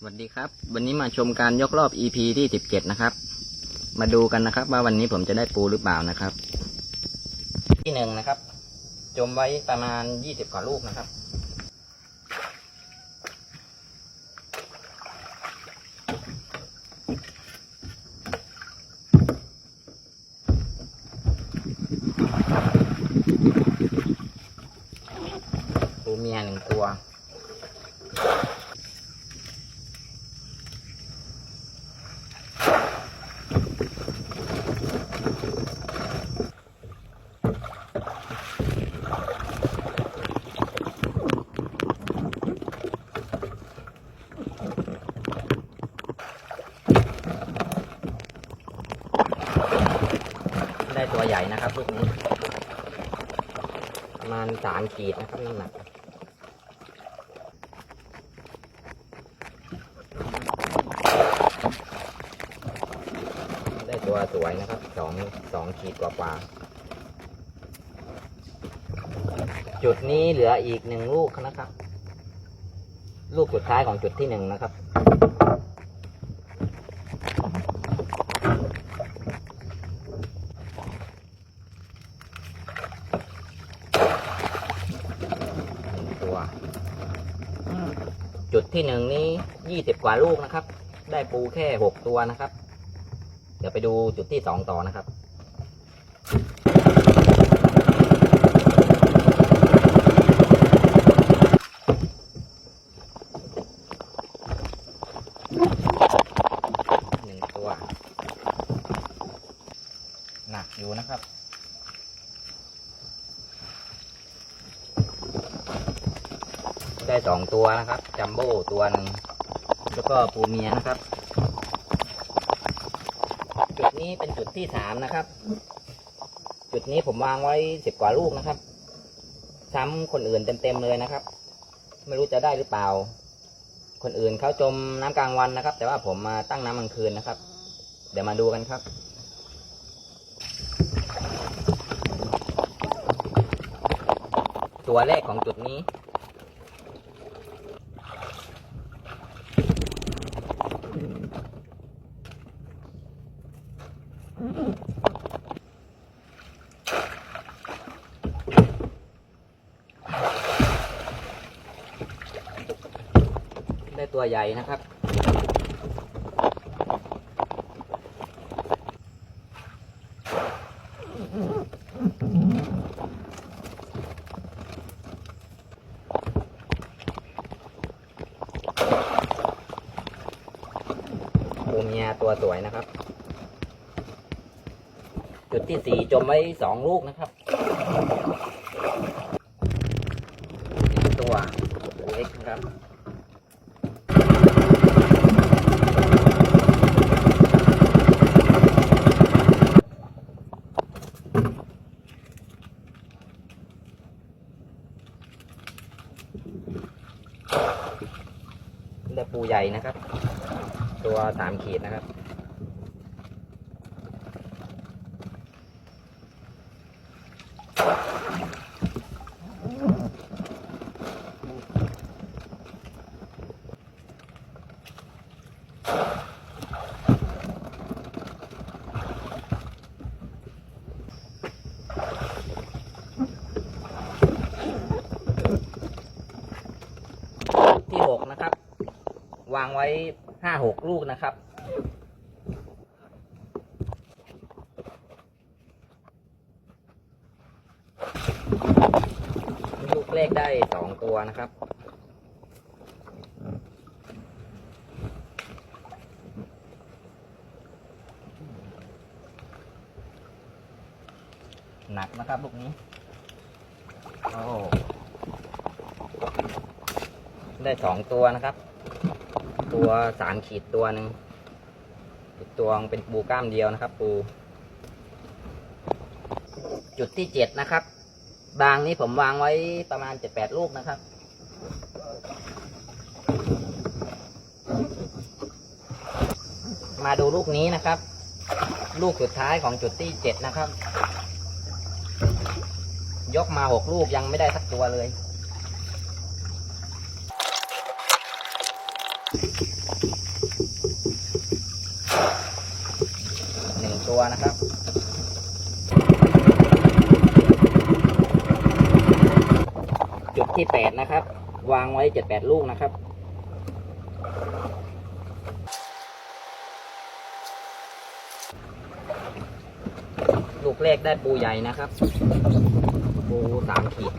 สวัสดีครับ วันนี้มาชมการยกรอบ EP ที่ 17 นะครับ มาดูกันนะครับ ว่าวันนี้ผมจะได้ปูหรือเปล่านะครับ ที่หนึ่งนะครับ จมไว้ประมาณ 20 กว่าลูกนะครับ ปูเมียหนึ่งตัว ได้ตัวให ญ่นะครับลูกนี้ประมาณสามขีดนะครับน้ำหนักได้ตัวสวยนะครับสองสองขีดกว่ากว่าๆจุดนี้เหลืออีกหนึ่งลูกนะครับ ลูกสุดท้ายของจุดที่หนึ่งนะครับ หนึ่งตัว จุดที่หนึ่งนี้ยี่สิบกว่าลูกนะครับ ได้ปูแค่หกตัวนะครับ เดี๋ยวไปดูจุดที่สองต่อนะครับ หนึ่งตัว หนักอยู่นะครับ ได้สองตัวนะครับจัมโบ้ตัวหนึ่งแล้วก็ปูเมียนะครับ จุดนี้เป็นจุดที่สามนะครับ จุดนี้ผมวางไว้สิบกว่าลูกนะครับ ซ้ำคนอื่นเต็มๆเลยนะครับ ไม่รู้จะได้หรือเปล่า คนอื่นเขาจมน้ำกลางวันนะครับ แต่ว่าผมมาตั้งน้ำกลางคืนนะครับ เดี๋ยวมาดูกันครับตัวแรกของจุดนี้ ได้ ตัวใหญ่นะครับปูเมียตัวสวยนะครับ จุดที่สี่จมไว้สองลูกนะครับตัวเล็กนะครับ ปูใหญ่นะครับ ตัวสามขีดนะครับหกนะครับ วาง ไว้ห้าหกลูกนะครับ ลูกเลขได้สองตัวนะครับหนักนะครับลูกนี้ โอ้ ได้สองตัวนะครับ ตัวสามขีดตัวหนึ่งอีกตัวเป็นปูกล้ามเดียวนะครับ ปู จุดที่เจ็ดนะครับ บางนี้ผมวางไว้ประมาณเจ็ดแปดลูกนะครับ มาดูลูกนี้นะครับ ลูกสุดท้ายของจุดที่เจ็ดนะครับ ยกมาหกลูกยังไม่ได้สักตัวเลย หนึ่งตัวนะครับจุดที่แปดนะครับ วางไว้เจ็ดแปดลูกนะครับลูกแรกได้ปูใหญ่นะครับ ปูสามขีด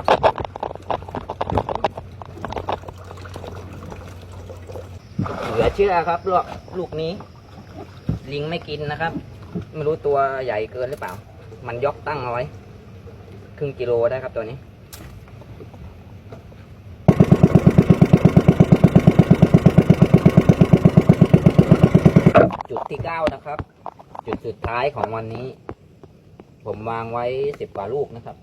เห ลือเชื่อครับลูกลูกนี้ ลิงไม่กินนะครับ ไม่รู้ตัวใหญ่เกินหรือเปล่า มันยกตั้งเอาไว้ครึ่งกิโลได้ครับตัวนี้จุดที่เก้านะครับ จุดสุดท้ายของวันนี้ ผมวางไว้สิบกว่าลูกนะครับ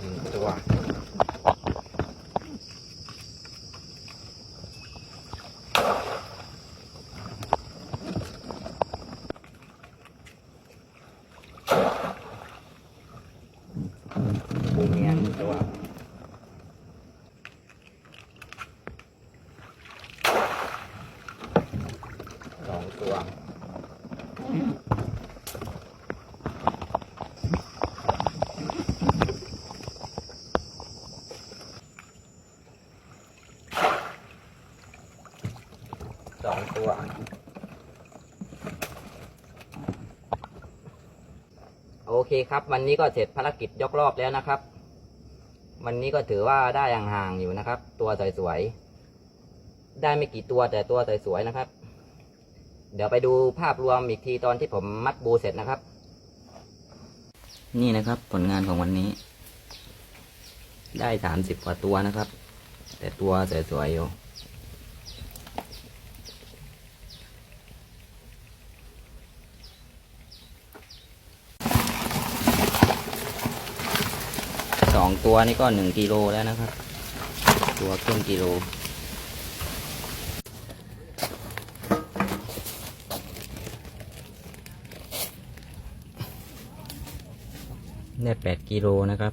หนึ่งตัว ปูเมียหนึ่ง ตัวสองตัว สองตัวโอเคครับ วันนี้ก็เสร็จภารกิจยกรอบแล้วนะครับ วันนี้ก็ถือว่าได้ห่างๆอยู่นะครับ ตัวสวยๆได้ไม่กี่ตัวแต่ตัวสวยๆนะครับ เดี๋ยวไปดูภาพรวมอีกทีตอนที่ผมมัดบูเสร็จนะครับ นี่นะครับผลงานของวันนี้ ได้สามสิบกว่าตัวนะครับ แต่ตัวสวยๆอยู่ ส องตัวนี่ก็หนึ่งกิโลแล้วนะครับ ตัวครึ่งกิโลได้แปดกิโลนะครับ